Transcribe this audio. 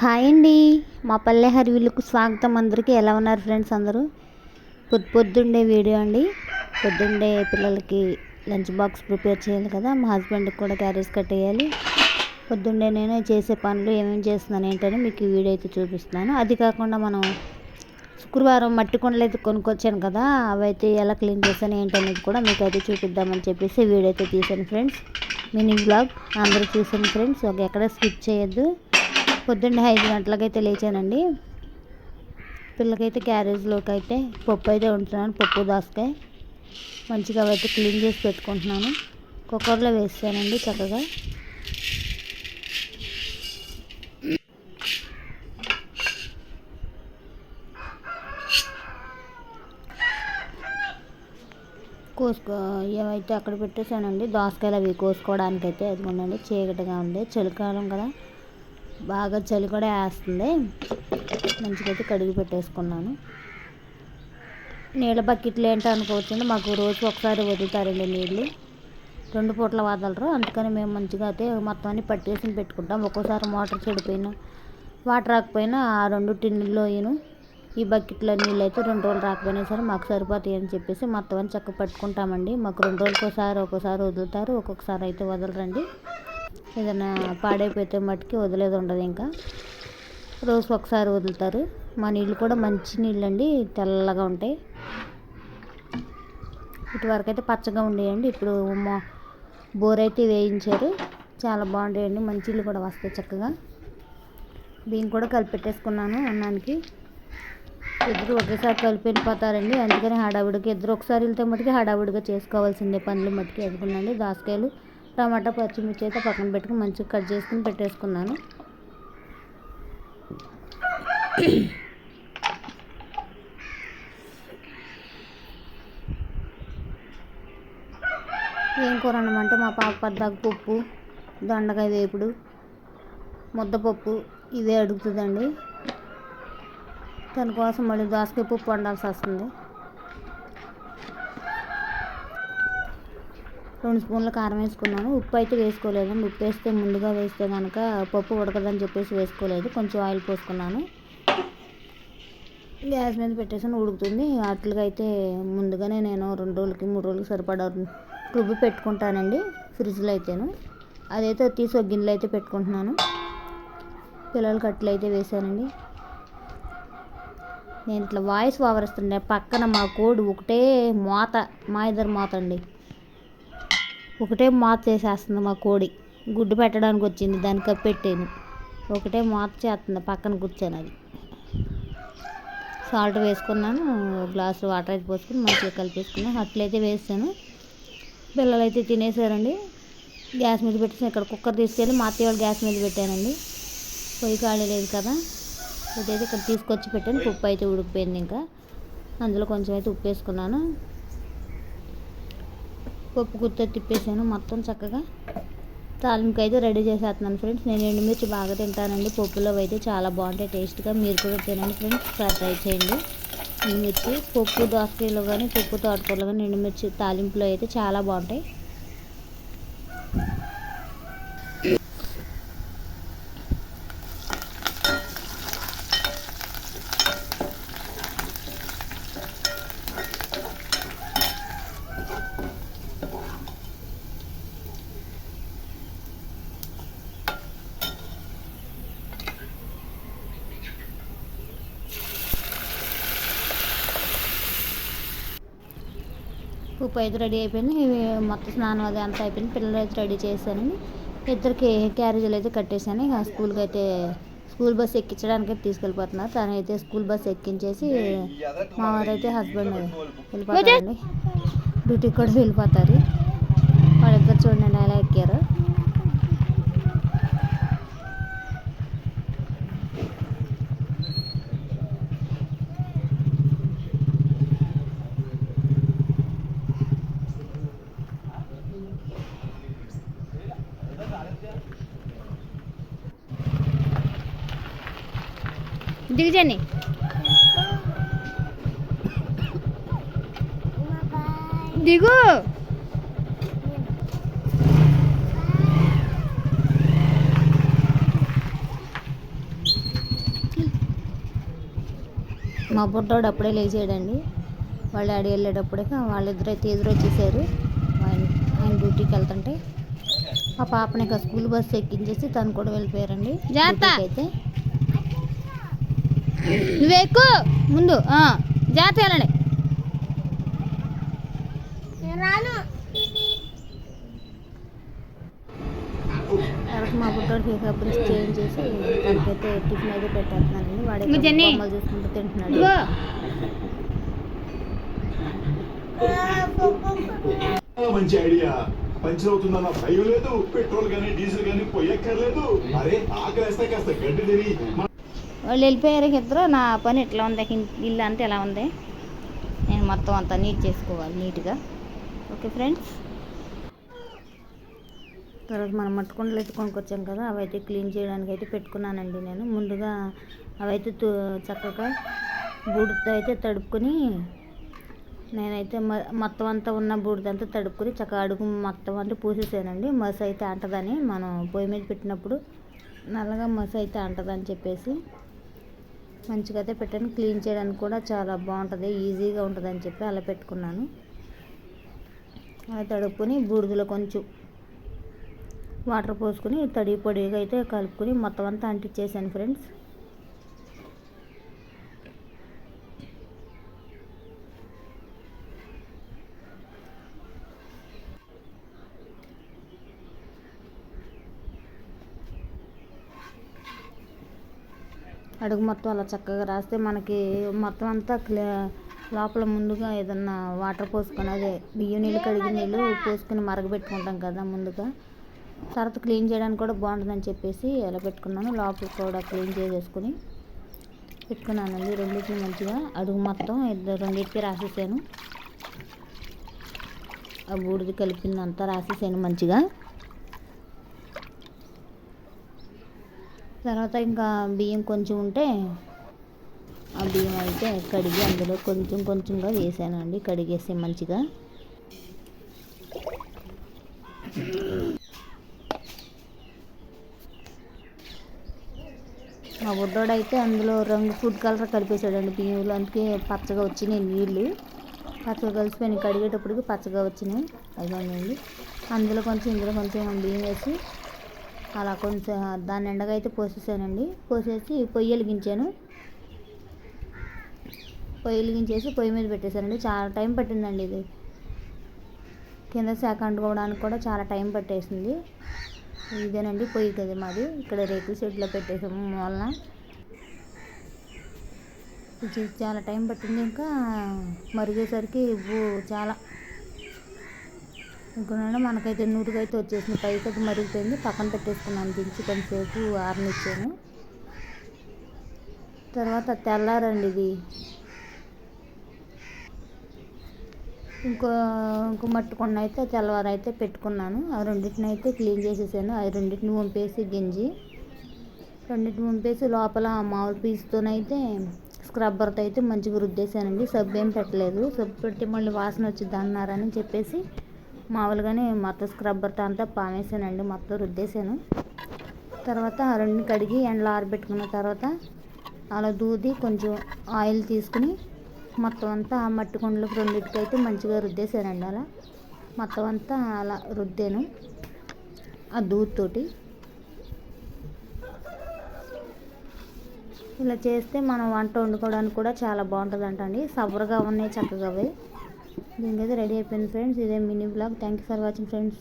Hi అండి. మా పల్లె హరివిలకు స్వాగతం అందరికీ. ఎలా ఉన్నారు ఫ్రెండ్స్ అందరూ? పొద్దు పొద్దుండే వీడియో అండి. పొద్దుండే పిల్లలకి లంచ్ బాక్స్ ప్రిపేర్ చేయాలి కదా. మా హస్బెండ్కి కూడా క్యారేజ్ కట్టేయాలి. పొద్దుండే నేను చేసే పనులు ఏమేమి చేస్తున్నాను ఏంటని మీకు ఈ వీడియో అయితే చూపిస్తున్నాను. అది కాకుండా మనం శుక్రవారం మట్టి కొండలు అయితే కొనుక్కొచ్చాను కదా అవైతే ఎలా క్లీన్ చేశాను ఏంటనేది కూడా మీకు అయితే చూపిద్దామని చెప్పేసి వీడియో అయితే తీసాను ఫ్రెండ్స్. మినీ బ్లాగ్ అందరూ చూసాను ఫ్రెండ్స్. ఒక ఎక్కడ స్కిప్ చేయొద్దు. పొద్దున్న ఐదు గంటలకైతే లేచానండి. పిల్లకైతే క్యారేజ్లోకి అయితే పప్పు అయితే ఉంటున్నాను పప్పు దాసకాయ. మంచిగా అయితే క్లీన్ చేసి పెట్టుకుంటున్నాను. కుక్కర్లో వేస్తానండి చక్కగా. కోసుకో ఏమైతే అక్కడ పెట్టేశానండి దోసకాయలు అవి కోసుకోవడానికి అయితే అది ఉండండి చీకటిగా ఉంది చలికాలం కదా. బాగా చలి కూడా వేస్తుంది. మంచిగా అయితే కడిగి పెట్టేసుకున్నాను. నీళ్ళ బకెట్లు ఏంటో అనుకోవచ్చండి. మాకు రోజు ఒకసారి వదులుతారండి నీళ్ళు. రెండు పూట్ల వదలరు అందుకని మేము మంచిగా అయితే మొత్తం అన్ని పట్టేసి పెట్టుకుంటాం. ఒక్కోసారి మోటార్ చెడిపోయినా వాటర్ రాకపోయినా ఆ రెండు టిన్నుల్లో ఈను. ఈ బకెట్లో నీళ్ళు అయితే రెండు రోజులు రాకపోయినా సరే మాకు సరిపోతాయి అని చెప్పేసి మొత్తం అని చక్క పట్టుకుంటామండి. మాకు రెండు రోజులకి ఒకసారి ఒక్కోసారి వదులుతారు. ఒక్కొక్కసారి అయితే వదలరండి. ఏదైనా పాడైపోతే మట్టుకి వదిలేదు ఉండదు ఇంకా. రోజు ఒకసారి వదులుతారు. మా నీళ్ళు కూడా మంచి నీళ్ళు అండి తెల్లగా ఉంటాయి. ఇటువరకు అయితే పచ్చగా ఉండేయండి. ఇప్పుడు మా బోర్ అయితే వేయించారు. చాలా బాగుంటాయండి. మంచి నీళ్ళు కూడా వస్తాయి చక్కగా. బియ్యం కూడా కలిపెట్టేసుకున్నాను అన్నానికి. ఇద్దరు ఒకేసారి కలిపి వెళ్ళిపోతారండి అందుకని హడావిడికి ఇద్దరు ఒకసారి వెళ్తే మటుకి హడావిడిగా చేసుకోవాల్సిందే పనులు మట్టుకి ఎదుగునండి దాసకాయలు టమాటా పచ్చిమిర్చి అయితే పక్కన పెట్టుకుని మంచిగా కట్ చేసుకుని పెట్టేసుకున్నాను. ఏం కూర అనమంటే మా పాప పద్దాకు పప్పు దొండకాయ వేపుడు ముద్దపప్పు ఇదే అడుగుతుందండి. దానికోసం మళ్ళీ దోసకాయ పప్పు వండాల్సి వస్తుంది. రెండు స్పూన్ల కారం వేసుకున్నాను. ఉప్పు అయితే వేసుకోలేదండి ఉప్పు వేస్తే ముందుగా వేస్తే కనుక పప్పు ఉడకదని చెప్పేసి వేసుకోలేదు. కొంచెం ఆయిల్ పోసుకున్నాను. గ్యాస్ మీద పెట్టేసాను ఉడుకుతుంది. వాటికి అయితే ముందుగానే నేను రెండు రోజులకి మూడు రోజులకి సరిపడా రుబ్బి పెట్టుకుంటానండి ఫ్రిడ్జ్లో అయితేను. అదైతే తీసి ఒక గిన్నెలో అయితే పెట్టుకుంటున్నాను. పిల్లలకి అట్లు అయితే వేసానండి నేను ఇట్లా వాయిస్ వావరిస్తుండే. పక్కన మా కోడి ఒకటే మోత మా ఇద్దరు మోత అండి ఒకటే మాత చేసేస్తుంది మా కోడి. గుడ్డు పెట్టడానికి వచ్చింది దానికి కప్పెట్టాను ఒకటే మాత చేస్తుంది పక్కన కూర్చొని అది. సాల్ట్ వేసుకున్నాను గ్లాసు వాటర్ అయితే పోసుకుని మంచిగా కలిపేసుకున్నాను. అట్లయితే వేసాను. పిల్లలు అయితే తినేసారండి. గ్యాస్ మీద పెట్టేసి ఇక్కడ కుక్కర్ తీసుకెళ్ళి మా అత్తయ్య వాళ్ళు గ్యాస్ మీద పెట్టానండి పొయ్యి ఖాళీ లేదు కదా. ఇదైతే ఇక్కడ తీసుకొచ్చి పెట్టాను. ఉప్పు అయితే ఉడికిపోయింది ఇంకా. అందులో కొంచెం అయితే ఉప్పు వేసుకున్నాను. పప్పు గుత్త తిప్పేసాను మొత్తం చక్కగా తాలింపు అయితే రెడీ చేసేస్తున్నాను ఫ్రెండ్స్. నేను ఎండుమిర్చి బాగా తింటానండి. పప్పులో అయితే చాలా బాగుంటాయి. టేస్ట్గా మీరు కూడా తినండి ఫ్రెండ్స్. ట్రై చేయండి. ఎండుమిర్చి పప్పు దోసకాయలో కానీ పప్పు తోటకూరలో కానీ ఎండుమిర్చి తాలింపులో అయితే చాలా బాగుంటాయి. ఉప్పు అయితే రెడీ అయిపోయింది. మొత్తం స్నానం అది అంతా అయిపోయింది. పిల్లలు అయితే రెడీ చేశానండి ఇద్దరికి క్యారేజీలు అయితే కట్టేశాను. ఇక స్కూల్కి అయితే స్కూల్ బస్ ఎక్కించడానికి తీసుకెళ్ళిపోతున్నారు. తను అయితే స్కూల్ బస్ ఎక్కించేసి మా వారైతే హస్బెండ్ వెళ్ళిపోతారండి. డ్యూటీకి కూడా వెళ్ళిపోతారు. వాళ్ళిద్దరు చూడండి ఎలా ఎక్కారు. దిగజని. దిగు. మా బుడ్డోడు అప్పుడే లేచాడండి. వాళ్ళ డాడీ వెళ్ళేటప్పుడే వాళ్ళిద్దరు అయితే ఎదురు వచ్చేసారు ఆయన ఆయన డ్యూటీకి వెళ్తుంటే ఆ పాపని స్కూల్ బస్సు ఎక్కించేసి తను కూడా వెళ్ళిపోయారండి. అయితే. నువ్వు ఎక్కువ ముందు ఆ, జాగ్రత్త వెళ్ళండి. మా బ్రష్ చేంజ్ చేసి తనకైతే టిఫిన్ అయితే పెట్టేస్తున్నానండి వాడి చూసుకుంటూ తింటున్నాడు. మంచి ఐడియా. పంచర్ అవుతుందన్న భయం లేదు పెట్రోల్ గానీ డీజిల్ గానీ పోయక్కర్లేదు. అరే ఆకలేస్తే కాస్త గడ్డి తిని మన వాళ్ళు వెళ్ళిపోయారు ఇద్దరు. నా పని ఎట్లా ఉంది? ఇల్లు అంటే ఎలా ఉంది? నేను మొత్తం అంతా నీట్ చేసుకోవాలి నీట్గా. Okay friends? తర్వాత మనం మట్టుకుండలు అయితే కొనుక్కొచ్చాం కదా అవైతే క్లీన్ చేయడానికి అయితే పెట్టుకున్నానండి నేను. ముందుగా అవైతే చక్కగా బూడితో అయితే తడుపుకొని నేనైతే మ- మొత్తం అంతా ఉన్న బూడిదంతా తడుపుకొని చక్కగా అడుగు మొత్తం అంతా పూసేసానండి. మసి అయితే అంటదని మనం పొయ్యి మీద పెట్టినప్పుడు నల్లగా మసి అయితే అంటదని చెప్పేసి మంచిగా అయితే పెట్టాను క్లీన్ చేయడానికి కూడా చాలా బాగుంటుంది. ఈజీగా ఉంటుంది అని చెప్పి అలా పెట్టుకున్నాను. అలా తడుపుకొని బూడిదలో కొంచెం వాటర్ పోసుకొని తడి పొడిగా అయితే కలుపుకొని మొత్తం అంతా అంటించేసాను ఫ్రెండ్స్. అడుగు మొత్తం అలా చక్కగా రాస్తే మనకి మొత్తం అంతా క్లే లోపల ముందుగా ఏదన్నా వాటర్ పోసుకొని అదే బియ్యం నీళ్ళు కడిగి నీళ్ళు పోసుకొని మరగబెట్టుకుంటాం కదా ముందుగా. తర్వాత క్లీన్ చేయడానికి కూడా బాగుంటుందని చెప్పేసి ఎలా పెట్టుకున్నాను. లోపల కూడా క్లీన్ చేసేసుకుని పెట్టుకున్నానండి. రెండింటిని మంచిగా అడుగు మొత్తం ఇద్దరు రెండింటికి రాసేసాను. ఆ బూడిది కలిపిందంతా రాసేసాను మంచిగా. తర్వాత ఇంకా బియ్యం కొంచెం ఉంటే ఆ బియ్యం అయితే కడిగి అందులో కొంచెం కొంచెంగా వేసానండి. కడిగేసి మంచిగా. మా బుడ్డోడు అయితే అందులో రంగు ఫుడ్ కలర్ కలిపేశాడండి బియ్యంలో. అందుకే పచ్చగా వచ్చినాయి నీళ్ళు పచ్చగా కలిసిపోయినాయి కడిగేటప్పటికి పచ్చగా వచ్చినాయి. అదండి అందులో కొంచెం ఇందులో కొంచెం బియ్యం వేసి అలా కొంచెం దాని ఎండగా అయితే పోసేసానండి. పోసేసి పొయ్యి వెలిగించాను పొయ్యి వెలిగించేసి పొయ్యి మీద పెట్టేశానండి. చాలా టైం పట్టిందండి ఇది. కింద శాఖ అంటుకోవడానికి కూడా చాలా టైం పట్టేసింది. ఇదేనండి పొయ్యి కదా మాది. ఇక్కడ రేకుల షెడ్లో పెట్టేసాము వలన. ఇది చాలా టైం పట్టింది. ఇంకా మరిగేసరికి చాలా అనుకున్నాను. మనకైతే నూరుగా అయితే వచ్చేసింది. పైకి అయితే మరుగుతుంది. పక్కన పెట్టేసుకున్నాను. దించి కొంచెంసేపు ఆరనిచ్చాను. తర్వాత తెల్లారండి ఇది. ఇంకో ఇంకో మట్టి అయితే తెల్లవారు అయితే పెట్టుకున్నాను. ఆ రెండింటిని అయితే క్లీన్ చేసేసాను. ఆ రెండింటిని వంపేసి గింజి. రెండింటిని వంపేసి లోపల మామూలు పీస్తోనైతే స్క్రబ్బర్తో అయితే మంచిగా రుద్దేశానండి. సబ్బు ఏం పెట్టలేదు. సబ్బు పెడితే మళ్ళీ వాసన వచ్చింది అన్నారని చెప్పేసి మామూలుగానే మొత్తం స్క్రబ్బర్తో అంతా పామేసానండి మొత్తం రుద్దేశాను. తర్వాత రెండు కడిగి ఎండలో ఆరబెట్టుకున్న తర్వాత అలా దూది కొంచెం ఆయిల్ తీసుకుని మొత్తం అంతా ఆ మట్టి కొండలకు రెండింటికి అయితే మంచిగా రుద్దేశానండి అలా. మొత్తం అంతా అలా రుద్దాను ఆ దూదితోటి ఇలా చేస్తే మనం వంట వండుకోవడానికి కూడా చాలా బాగుంటుంది అంటండి ఉన్నాయి చక్కగా అవి. దీనికైతే రెడీ అయిపోయింది ఫ్రెండ్స్. ఇదే mini blog. Thank you for watching friends